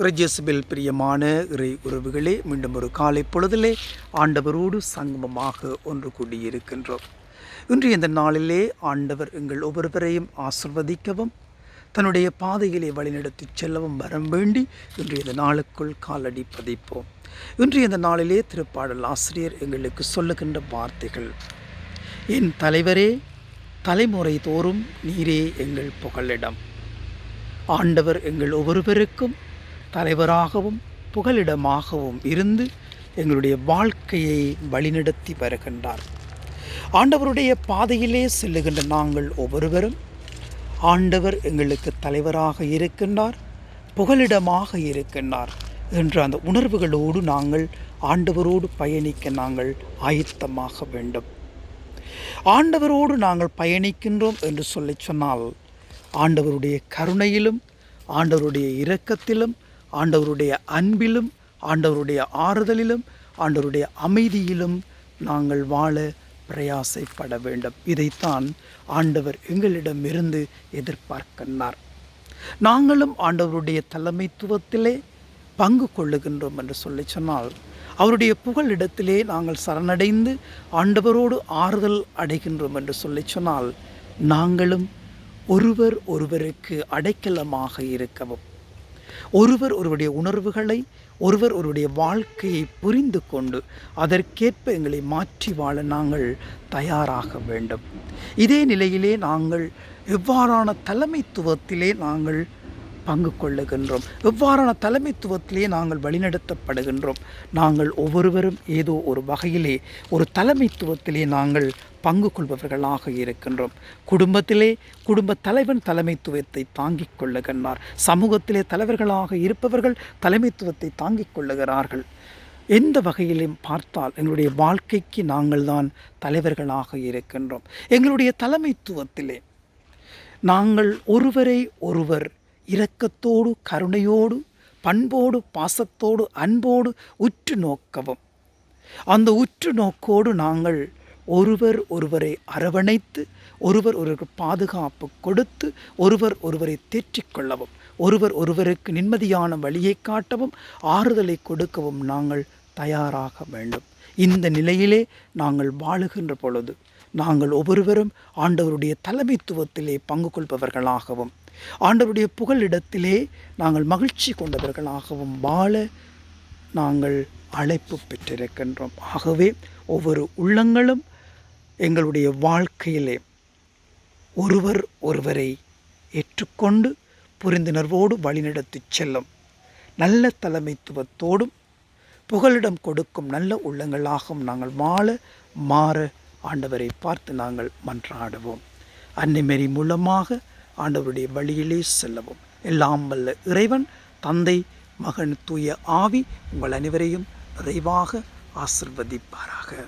பிரஜேசுபில் பிரியமான இறை உறவுகளே மீண்டும் ஒரு காலை பொழுதிலே ஆண்டவரோடு சங்கமமாக ஒன்று கூடியிருக்கின்றோம். இன்று இந்த நாளிலே ஆண்டவர் எங்கள் ஒவ்வொருவரையும் ஆசிர்வதிக்கவும் தன்னுடைய பாதையிலே வழிநடத்தி செல்லவும் வரம் வேண்டி இன்று இந்த நாளுக்குள் காலடி பதிப்போம். இன்று இந்த நாளிலே திருப்பாடல் ஆசிரியர் எங்களுக்கு சொல்லுகின்ற வார்த்தைகள் என் தலைவரே தலைமுறை தோறும் நீரே எங்கள் புகழிடம் ஆண்டவர் எங்கள் ஒவ்வொருவருக்கும் தலைவராகவும் புகலிடமாகவும் இருந்து எங்களுடைய வாழ்க்கையை வழிநடத்தி வருகின்றார். ஆண்டவருடைய பாதையிலே செல்லுகின்ற நாங்கள் ஒவ்வொருவரும் ஆண்டவர் எங்களுக்கு தலைவராக இருக்கின்றார் புகலிடமாக இருக்கின்றார் என்ற அந்த உணர்வுகளோடு நாங்கள் ஆண்டவரோடு பயணிக்க நாங்கள் ஆயத்தமாக வேண்டும். ஆண்டவரோடு நாங்கள் பயணிக்கின்றோம் என்று சொல்லி சொன்னால் ஆண்டவருடைய கருணையிலும் ஆண்டவருடைய இரக்கத்திலும் ஆண்டவருடைய அன்பிலும் ஆண்டவருடைய ஆறுதலிலும் ஆண்டவருடைய அமைதியிலும் நாங்கள் வாழ பிரயாசைப்பட வேண்டும். இதைத்தான் ஆண்டவர் எங்களிடமிருந்து எதிர்பார்க்கின்றார் நாங்களும் ஆண்டவருடைய தலைமைத்துவத்திலே பங்கு கொள்ளுகின்றோம் என்று சொல்லி சொன்னால் அவருடைய புகழிடத்திலே நாங்கள் சரணடைந்து ஆண்டவரோடு ஆறுதல் அடைகின்றோம் என்று சொல்லி சொன்னால் நாங்களும் ஒருவர் ஒருவருக்கு அடைக்கலமாக இருக்கவும். ஒருவர் ஒருவருடைய உணர்வுகளை ஒருவர் ஒருவருடைய வாழ்க்கையை புரிந்து கொண்டு அதற்கேற்ப எங்களை மாற்றி வாழ நாங்கள் தயாராக வேண்டும். இதே நிலையிலே நாங்கள் எவ்வாறான தலைமைத்துவத்திலே நாங்கள் பங்கு கொள்ளுகின்றோம். எவ்வாறான தலைமைத்துவத்திலே நாங்கள் வழிநடத்தப்படுகின்றோம். நாங்கள் ஒவ்வொருவரும் ஏதோ ஒரு வகையிலே ஒரு தலைமைத்துவத்திலே நாங்கள் பங்கு கொள்பவர்களாக இருக்கின்றோம். குடும்பத்திலே குடும்ப தலைவன் தலைமைத்துவத்தை தாங்கிக் கொள்ளுகின்றார். சமூகத்திலே தலைவர்களாக இருப்பவர்கள் தலைமைத்துவத்தை தாங்கிக் கொள்ளுகிறார்கள். எந்த வகையிலும் பார்த்தால் எங்களுடைய வாழ்க்கைக்கு நாங்கள் தான் தலைவர்களாக இருக்கின்றோம். எங்களுடைய தலைமைத்துவத்திலே நாங்கள் ஒருவரை ஒருவர் இரக்கத்தோடு கருணையோடு பண்போடு பாசத்தோடு அன்போடு உற்று நோக்கவும். அந்த உற்று நோக்கோடு நாங்கள் ஒருவர் ஒருவரை அரவணைத்து ஒருவர் ஒருவருக்கு பாதுகாப்பு கொடுத்து ஒருவர் ஒருவரை தேற்றிக்கொள்ளவும் ஒருவர் ஒருவருக்கு நிம்மதியான வழியை காட்டவும் ஆறுதலை கொடுக்கவும் நாங்கள் தயாராக வேண்டும். இந்த நிலையிலே நாங்கள் வாழுகின்ற பொழுது நாங்கள் ஒவ்வொருவரும் ஆண்டவருடைய தலைமைத்துவத்திலே பங்கு கொள்பவர்களாகவும் ஆண்டவருடைய புகழிடத்திலே நாங்கள் மகிழ்ச்சி கொண்டவர்களாகவும் வாழ நாங்கள் அழைப்பு பெற்றிருக்கின்றோம். ஆகவே ஒவ்வொரு உள்ளங்களும் எங்களுடைய வாழ்க்கையிலே ஒருவர் ஒருவரை ஏற்றுக்கொண்டு புரிந்துணர்வோடு வழிநடத்தி செல்லும் நல்ல தலைமைத்துவத்தோடும் புகலிடம் கொடுக்கும் நல்ல உள்ளங்களாகவும் நாங்கள் வாழ மாற ஆண்டவரை பார்த்து நாங்கள் மன்றாடுவோம். அன்னைமேரி மூலமாக ஆண்டவருடைய வழியிலே செல்லவும். எல்லாம் வல்ல இறைவன் தந்தை மகன் தூய ஆவி உங்கள் அனைவரையும் நிறைவாக ஆசிர்வதிப்பாராக.